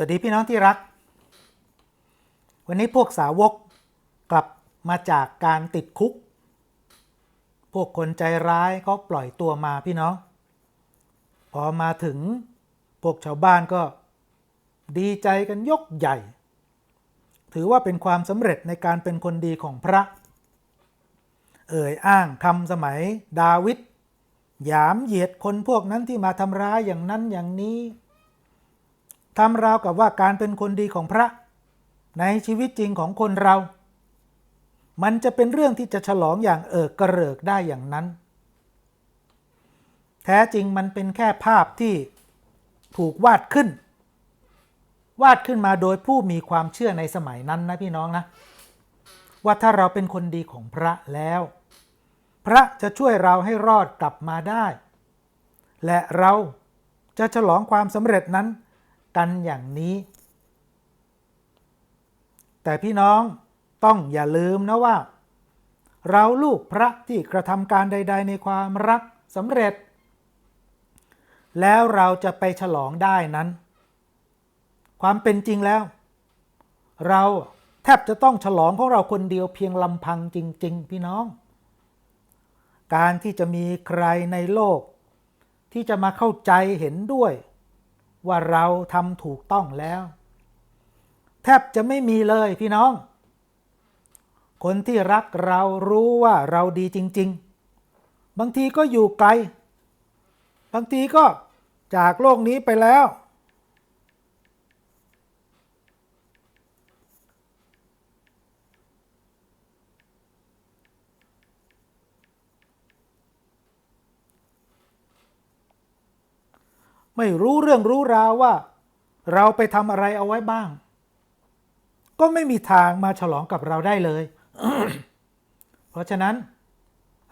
สวัสดีพี่น้องที่รัก วันนี้พวกสาวกกลับมาจากการติดคุก พวกคนใจร้ายเขาปล่อยตัวมาพี่น้อง พอมาถึงพวกชาวบ้านก็ดีใจกันยกใหญ่ ถือว่าเป็นความสำเร็จในการเป็นคนดีของพระ เอ่ยอ้างคำสมัยดาวิดหยามเหยียดคนพวกนั้นที่มาทำร้ายอย่างนั้นอย่างนี้ ทำราวกับว่าการเป็นคนดีของพระ ในชีวิตจริงของคนเรา มันจะเป็นเรื่องที่จะฉลองอย่างเอิกกระเริกได้อย่างนั้น แท้จริงมันเป็นแค่ภาพที่ถูกวาดขึ้น วาดขึ้นมาโดยผู้มีความเชื่อในสมัยนั้นนะพี่น้องนะ ว่าถ้าเราเป็นคนดีของพระแล้ว พระจะช่วยเราให้รอดกลับมาได้ และเราจะฉลองความสำเร็จนั้น กันอย่างนี้ แต่พี่น้องต้องอย่าลืมนะว่า เราลูกพระที่กระทำการใด ๆ ในความรักสำเร็จ แล้วเราจะไปฉลองได้นั้น ความเป็นจริงแล้ว เราแทบจะต้องฉลองของเราคนเดียวเพียงลำพังจริง ๆ พี่น้อง การที่จะมีใครในโลก ที่จะมาเข้าใจเห็นด้วย ว่าเราทำถูกต้องแล้ว แทบจะไม่มีเลยพี่น้อง คนที่รักเรารู้ว่าเราดีจริง ๆ บางทีก็อยู่ไกล บางทีก็จากโลกนี้ไปแล้ว ไม่รู้เรื่องรู้ราวว่า เราไปทำอะไรเอาไว้บ้าง ก็ไม่มีทางมาฉลองกับเราได้เลย เพราะฉะนั้น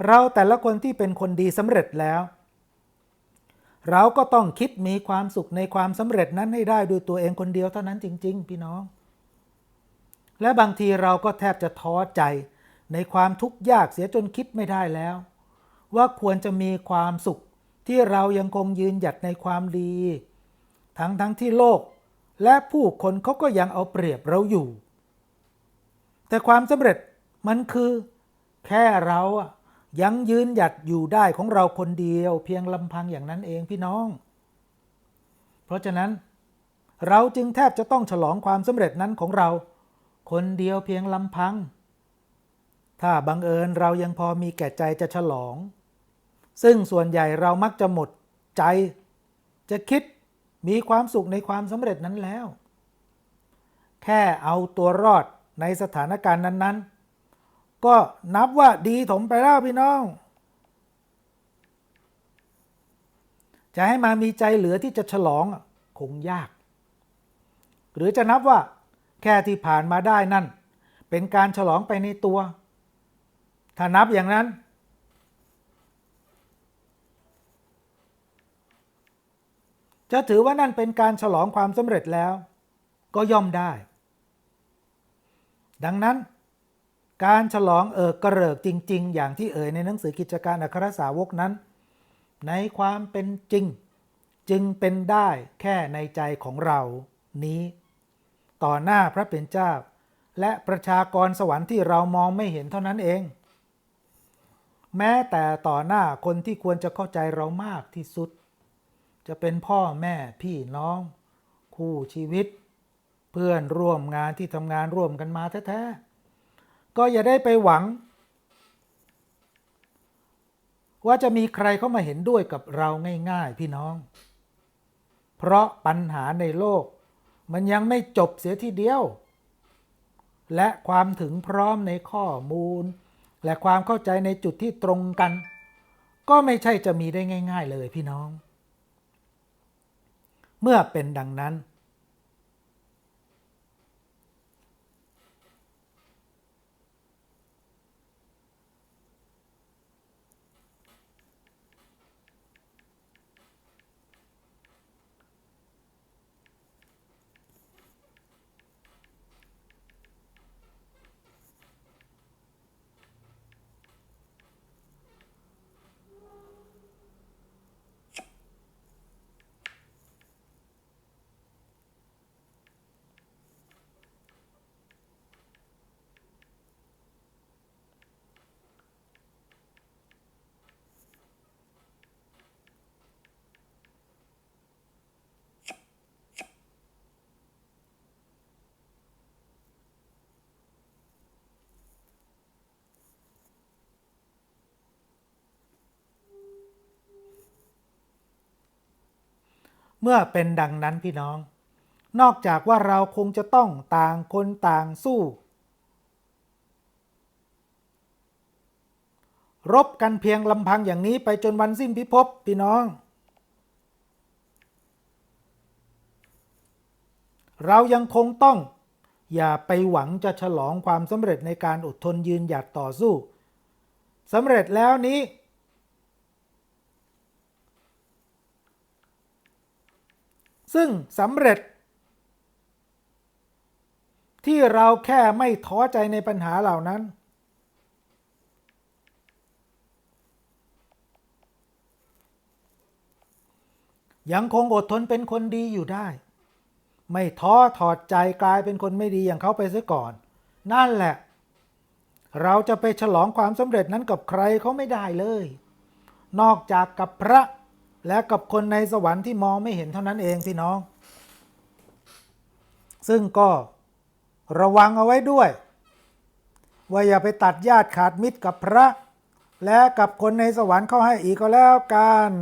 เราแต่ละคนที่เป็นคนดีสำเร็จแล้ว เราก็ต้องคิดมีความสุขในความสำเร็จนั้นให้ได้ด้วยตัวเองคนเดียวเท่านั้นจริง ๆ พี่น้อง และบางทีเราก็แทบจะท้อใจในความทุกข์ยากเสียจนคิดไม่ได้แล้ว ว่าควรจะมีความสุข ที่เรายังคงยืนหยัดในความดี ทั้งทั้งที่โลก และผู้คนเขาก็ยังเอาเปรียบเราอยู่ แต่ความสำเร็จมันคือ แค่เรายังยืนหยัดอยู่ได้ของเราคนเดียว เพียงลำพังอย่างนั้นเองพี่น้อง เพราะฉะนั้น เราจึงแทบจะต้องฉลองความสำเร็จนั้นของเรา คนเดียวเพียงลำพัง ถ้าบังเอิญเรายังพอมีแก่ใจจะฉลอง ซึ่งส่วนใหญ่เรามักจะหมดใจ จะคิดมีความสุขในความสำเร็จนั้นแล้ว แค่เอาตัวรอดในสถานการณ์นั้น ๆ ก็นับว่าดีถมไปแล้วพี่น้อง จะให้มามีใจเหลือที่จะฉลองคงยาก หรือจะนับว่าแค่ที่ผ่านมาได้นั่น เป็นการฉลองไปในตัว ถ้านับอย่างนั้น จะถือว่านั่นเป็นการฉลองความสำเร็จแล้ว ก็ย่อมได้ ดังนั้น การฉลองเอิกกระเริกจริง ๆ อย่างที่เอ่ยในหนังสือกิจการอัครสาวกนั้น ในความเป็นจริง จึงเป็นได้แค่ในใจของเรานี้ ต่อหน้าพระเป็นเจ้า และประชากรสวรรค์ที่เรามองไม่เห็นเท่านั้นเอง แม้แต่ต่อหน้าคนที่ควรจะเข้าใจเรามากที่สุด จะเป็นพ่อแม่พี่น้อง คู่ชีวิต เพื่อนร่วมงานที่ทำงานร่วมกันมาแท้ๆก็อย่าได้ไปหวัง ว่าจะมีใครเข้ามาเห็นด้วยกับเราง่ายๆ พี่น้อง เพราะปัญหาในโลก มันยังไม่จบเสียทีเดียว และความถึงพร้อมในข้อมูล และความเข้าใจในจุดที่ตรงกัน ก็ไม่ใช่จะมีได้ง่าย ๆ เลยพี่น้อง เมื่อเป็นดังนั้น เมื่อเป็นดังนั้นพี่น้อง นอกจากว่าเราคงจะต้องต่างคนต่างสู้ รบกันเพียงลำพังอย่างนี้ไปจนวันสิ้นพิภพพี่น้อง เรายังคงต้องอย่าไปหวังจะฉลองความสำเร็จในการอดทนยืนหยัดต่อสู้สำเร็จแล้วนี้ ซึ่งสำเร็จ ที่เราแค่ไม่ท้อใจในปัญหาเหล่านั้น ยังคงอดทนเป็นคนดีอยู่ได้ ไม่ท้อถอดใจกลายเป็นคนไม่ดีอย่างเขาไปซะก่อน นั่นแหละ เราจะไปฉลองความสำเร็จนั้นกับใครเขาไม่ได้เลย นอกจากกับพระ และกับคนในสวรรค์ที่มองไม่เห็นเท่านั้นเองพี่น้อง ซึ่งก็ระวังเอาไว้ด้วย ว่าอย่าไปตัดญาติขาดมิตรกับพระ และกับคนในสวรรค์เข้าให้อีกก็แล้วกัน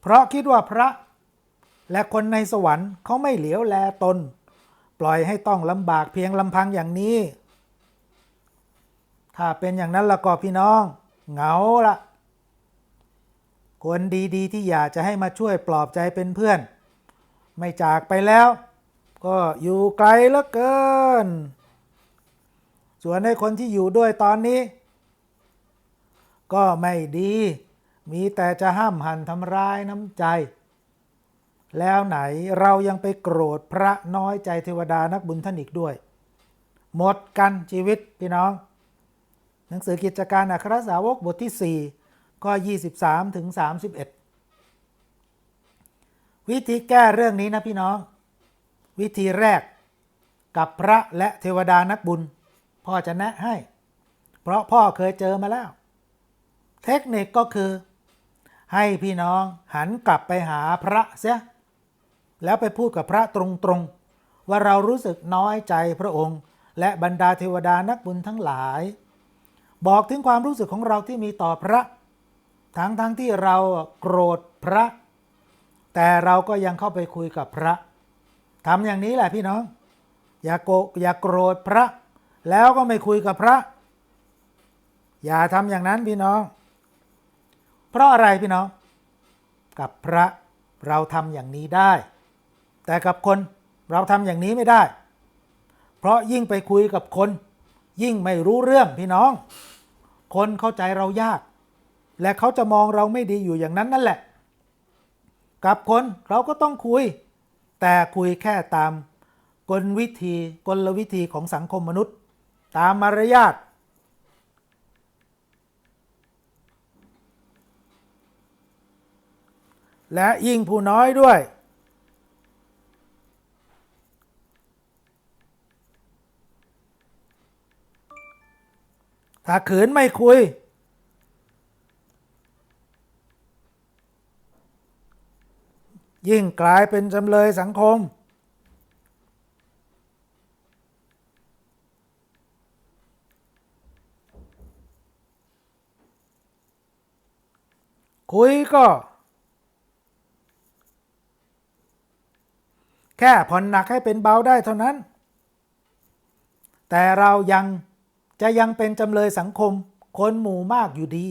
เพราะคิดว่าพระและคนในสวรรค์เขาไม่เหลียวแลตน ปล่อยให้ต้องลำบากเพียงลำพังอย่างนี้ ถ้าเป็นอย่างนั้นละก็พี่น้อง เหงาละคนดีๆ ที่อยากจะให้มาช่วยปลอบใจเป็นเพื่อน ไม่จากไปแล้ว ก็อยู่ไกลเหลือเกิน ส่วนในคนที่อยู่ด้วยตอนนี้ ก็ไม่ดี มีแต่จะห้ามหันทำร้ายน้ำใจ แล้วไหนเรายังไปโกรธพระน้อยใจเทวดานักบุญท่านอีกด้วย หมดกันชีวิตพี่น้อง หนังสือกิจการอัครสาวกบทที่4ก็23 ถึง 31 วิธีแก้เรื่องนี้นะพี่น้อง วิธีแรกกับพระและเทวดานักบุญ พ่อจะแนะให้ เพราะพ่อเคยเจอมาแล้ว เทคนิคก็คือให้พี่น้องหันกลับไปหาพระเสีย แล้วไปพูดกับพระตรงๆ ว่าเรารู้สึกน้อยใจพระองค์ และบรรดาเทวดานักบุญทั้งหลาย บอกถึงความรู้สึกของเราที่มีต่อพระ ทั้งทั้งที่เราโกรธพระ แต่เราก็ยังเข้าไปคุยกับพระทำอย่างนี้แหละพี่น้อง อย่าโกอย่าโกรธพระ แล้วก็ไม่คุยกับพระ อย่าทำอย่างนั้นพี่น้อง เพราะอะไรพี่น้อง กับพระเราทำอย่างนี้ได้ แต่กับคนเราทำอย่างนี้ไม่ได้ เพราะยิ่งไปคุยกับคน ยิ่งไม่รู้เรื่องพี่น้อง คนเข้าใจเรายาก และเขาจะมองเราไม่ดีอยู่อย่างนั้นนั่นแหละ กับคนเราก็ต้องคุย แต่คุยแค่ตามกลวิธีกลวิธีของสังคมมนุษย์ ตามมารยาทและยิ่งผู้น้อยด้วย ถ้าขืนไม่คุย ยิ่งกลายเป็นจำเลยสังคม คุยก็ แค่ผ่อนหนักให้เป็นเบาได้เท่านั้น แต่เรายัง จะยังเป็นจำเลยสังคมคนหมู่มากอยู่ดี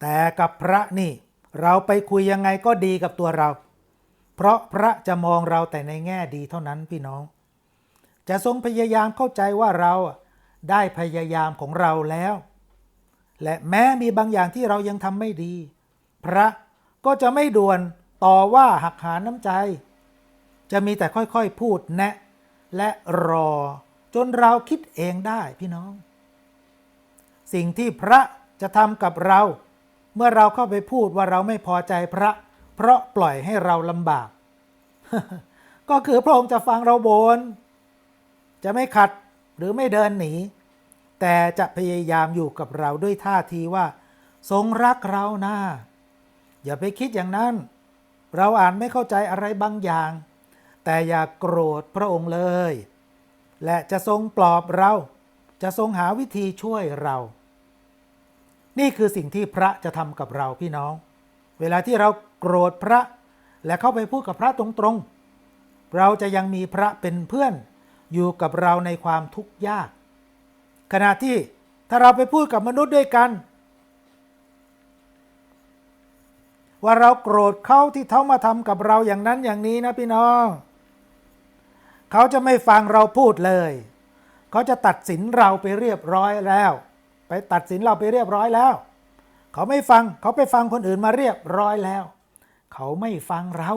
แต่กับพระนี่เราไปคุยยังไงก็ดีกับตัวเรา เพราะพระจะมองเราแต่ในแง่ดีเท่านั้นพี่น้อง จะทรงพยายามเข้าใจว่าเราได้พยายามของเราแล้ว และแม้มีบางอย่างที่เรายังทำไม่ดี พระก็จะไม่ด่วนต่อว่าหักหาน้ำใจ จะมีแต่ค่อยๆพูดแนะ และรอ จนเราคิดเองได้พี่น้อง สิ่งที่พระจะทำกับเรา เมื่อเราเข้าไปพูดว่าเราไม่พอใจพระ เพราะปล่อยให้เราลำบาก ก็คือพระองค์จะฟังเราบน่นจะไม่ขัดหรือไม่เดินหนี แต่จะพยายามอยู่กับเราด้วยท่าทีว่า ทรงรักเรานะอย่าไปคิดอย่างนั้น เราอ่านไม่เข้าใจอะไรบางอย่าง แต่อย่าโกรธพระองค์เลย และจะทรงปลอบเรา จะทรงหาวิธีช่วยเรา นี่คือสิ่งที่พระจะทำกับเราพี่น้อง เวลาที่เราโกรธพระ และเข้าไปพูดกับพระตรงๆ เราจะยังมีพระเป็นเพื่อนอยู่กับเราในความทุกข์ยาก ขณะที่ถ้าเราไปพูดกับมนุษย์ด้วยกัน ว่าเราโกรธเขาที่เขามาทำกับเราอย่างนั้นอย่างนี้นะพี่น้อง เขาจะไม่ฟังเราพูดเลย เขาจะตัดสินเราไปเรียบร้อยแล้ว ไปตัดสินเราไปเรียบร้อยแล้ว เขาไม่ฟังเขาไปฟังคนอื่นมาเรียบร้อยแล้ว เขาไม่ฟังเรา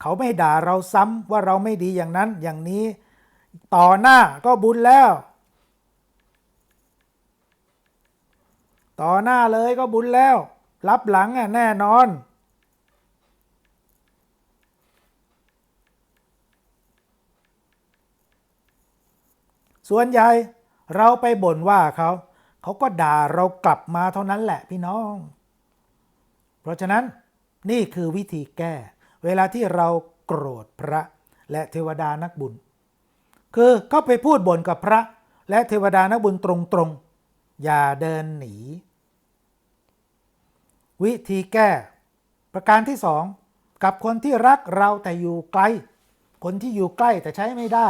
เขาไม่ด่าเราซ้ำว่าเราไม่ดีอย่างนั้นอย่างนี้ ต่อหน้าก็บุญแล้ว ต่อหน้าเลยก็บุญแล้ว รับหลังอะแน่นอน ส่วนใหญ่เราไปบ่นว่าเขาเขาก็ด่าเรากลับมาเท่านั้นแหละพี่น้อง เพราะฉะนั้นนี่คือวิธีแก้ เวลาที่เราโกรธพระและเทวดานักบุญ คือเขาไปพูดบ่นกับพระและเทวดานักบุญตรงๆ อย่าเดินหนี วิธีแก้ ประการที่สองกับคนที่รักเราแต่อยู่ไกล คนที่อยู่ใกล้แต่ใช้ไม่ได้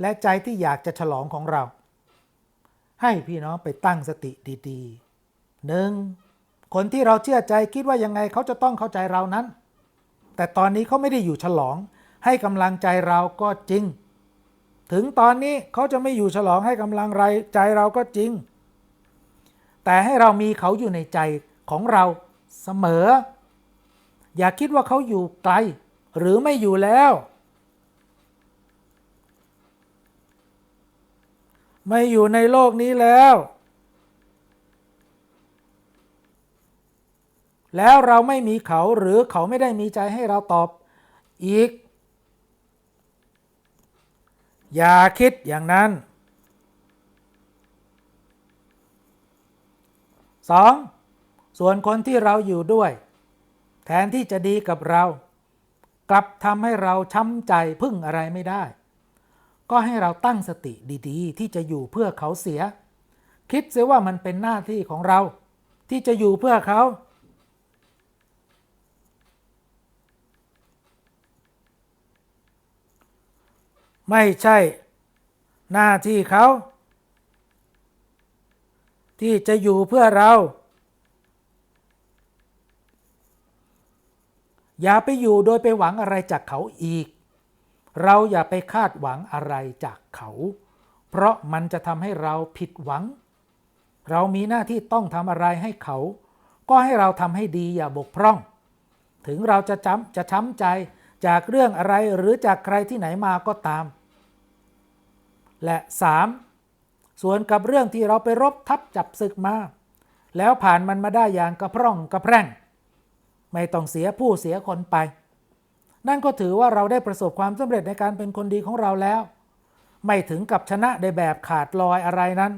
และใจที่อยากจะฉลองของเรา ให้พี่น้องไปตั้งสติดีๆหนึ่งคนที่เราเชื่อใจคิดว่ายังไงเขาจะต้องเข้าใจเรานั้น แต่ตอนนี้เขาไม่ได้อยู่ฉลอง ให้กำลังใจเราก็จริง ถึงตอนนี้เขาจะไม่อยู่ฉลองให้กำลังใจเราก็จริง แต่ให้เรามีเขาอยู่ในใจของเราเสมอ อย่าคิดว่าเขาอยู่ไกล หรือไม่อยู่แล้ว ไม่อยู่ในโลกนี้แล้ว แล้วเราไม่มีเขาหรือเขาไม่ได้มีใจให้เราตอบอีก อย่าคิดอย่างนั้น 2. ส่วนคนที่เราอยู่ด้วย แทนที่จะดีกับเรา กลับทำให้เราช้ำใจพึ่งอะไรไม่ได้ ก็ให้เราตั้งสติดีๆ ที่จะอยู่เพื่อเขาเสีย คิดเสียว่ามันเป็นหน้าที่ของเรา ที่จะอยู่เพื่อเขา ไม่ใช่ หน้าที่เขา ที่จะอยู่เพื่อเรา อย่าไปอยู่โดยไปหวังอะไรจากเขาอีก เราอย่าไปคาดหวังอะไรจากเขา เพราะมันจะทำให้เราผิดหวัง เรามีหน้าที่ต้องทำอะไรให้เขา ก็ให้เราทำให้ดีอย่าบกพร่อง ถึงเราจะจำจะช้ำใจจากเรื่องอะไรหรือจากใครที่ไหนมาก็ตาม และ 3. ส่วนกับเรื่องที่เราไปรบทับจับศึกมา แล้วผ่านมันมาได้อย่างกระพร่องกระแพร่ง ไม่ต้องเสียผู้เสียคนไป นั่นก็ถือว่าเราได้ประสบความสำเร็จในการเป็นคนดีของเราแล้ว ไม่ถึงกับชนะในแบบขาดลอยอะไรนั้น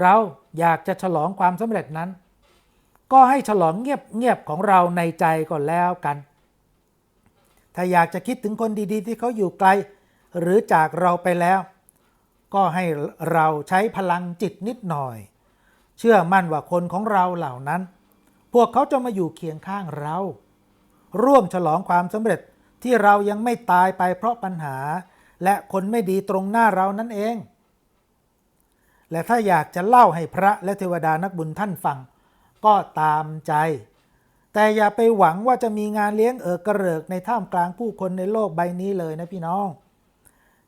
เราอยากจะฉลองความสำเร็จนั้น ก็ให้ฉลองเงียบๆของเราในใจก่อนแล้วกัน ถ้าอยากจะคิดถึงคนดีๆ ที่เขาอยู่ไกล หรือจากเราไปแล้ว ก็ให้เราใช้พลังจิตนิดหน่อย เชื่อมั่นว่าคนของเราเหล่านั้น พวกเขาจะมาอยู่เคียงข้างเรา ร่วมฉลองความสำเร็จที่เรายังไม่ตายไปเพราะปัญหา และคนไม่ดีตรงหน้าเรานั่นเอง และถ้าอยากจะเล่าให้พระและเทวดานักบุญท่านฟัง ก็ตามใจ แต่อย่าไปหวังว่าจะมีงานเลี้ยงเอิกกระเริกในท่ามกลางผู้คนในโลกใบนี้เลยนะพี่น้อง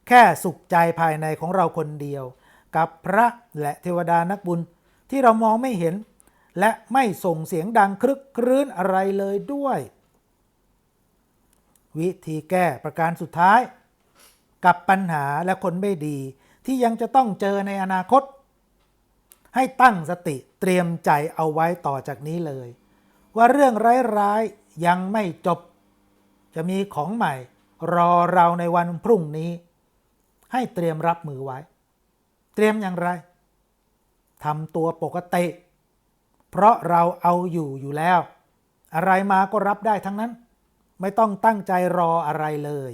แค่สุขใจภายในของเราคนเดียว กับพระและเทวดานักบุญที่เรามองไม่เห็น และไม่ส่งเสียงดังครึกครื้นอะไรเลยด้วย วิธีแก้ประการสุดท้าย กับปัญหาและคนไม่ดีที่ยังจะต้องเจอในอนาคต ให้ตั้งสติเตรียมใจเอาไว้ต่อจากนี้เลย ว่าเรื่องร้ายๆยังไม่จบ จะมีของใหม่ รอเราในวันพรุ่งนี้ ให้เตรียมรับมือไว้ เตรียมอย่างไรทำตัวปกติ เพราะเราเอาอยู่อยู่แล้ว อะไรมาก็รับได้ทั้งนั้น ไม่ต้องตั้งใจรออะไรเลย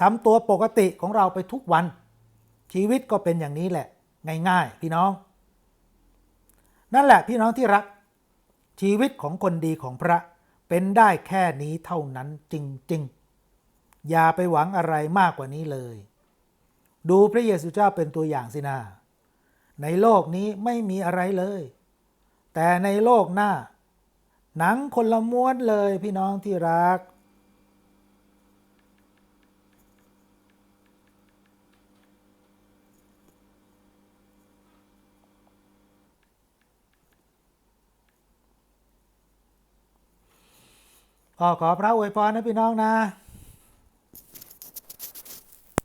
ทำตัวปกติของเราไปทุกวัน ชีวิตก็เป็นอย่างนี้แหละ ง่ายๆ พี่น้อง นั่นแหละพี่น้องที่รัก ชีวิตของคนดีของพระเป็นได้แค่นี้เท่านั้นจริงๆ อย่าไปหวังอะไรมากกว่านี้เลย ดูพระเยซูเจ้าเป็นตัวอย่างสินา ในโลกนี้ไม่มีอะไรเลย แต่ในโลกหน้า หนังคนละม้วนเลยพี่น้องที่รัก ก็ขอพระอวยพรนะพี่น้องนะ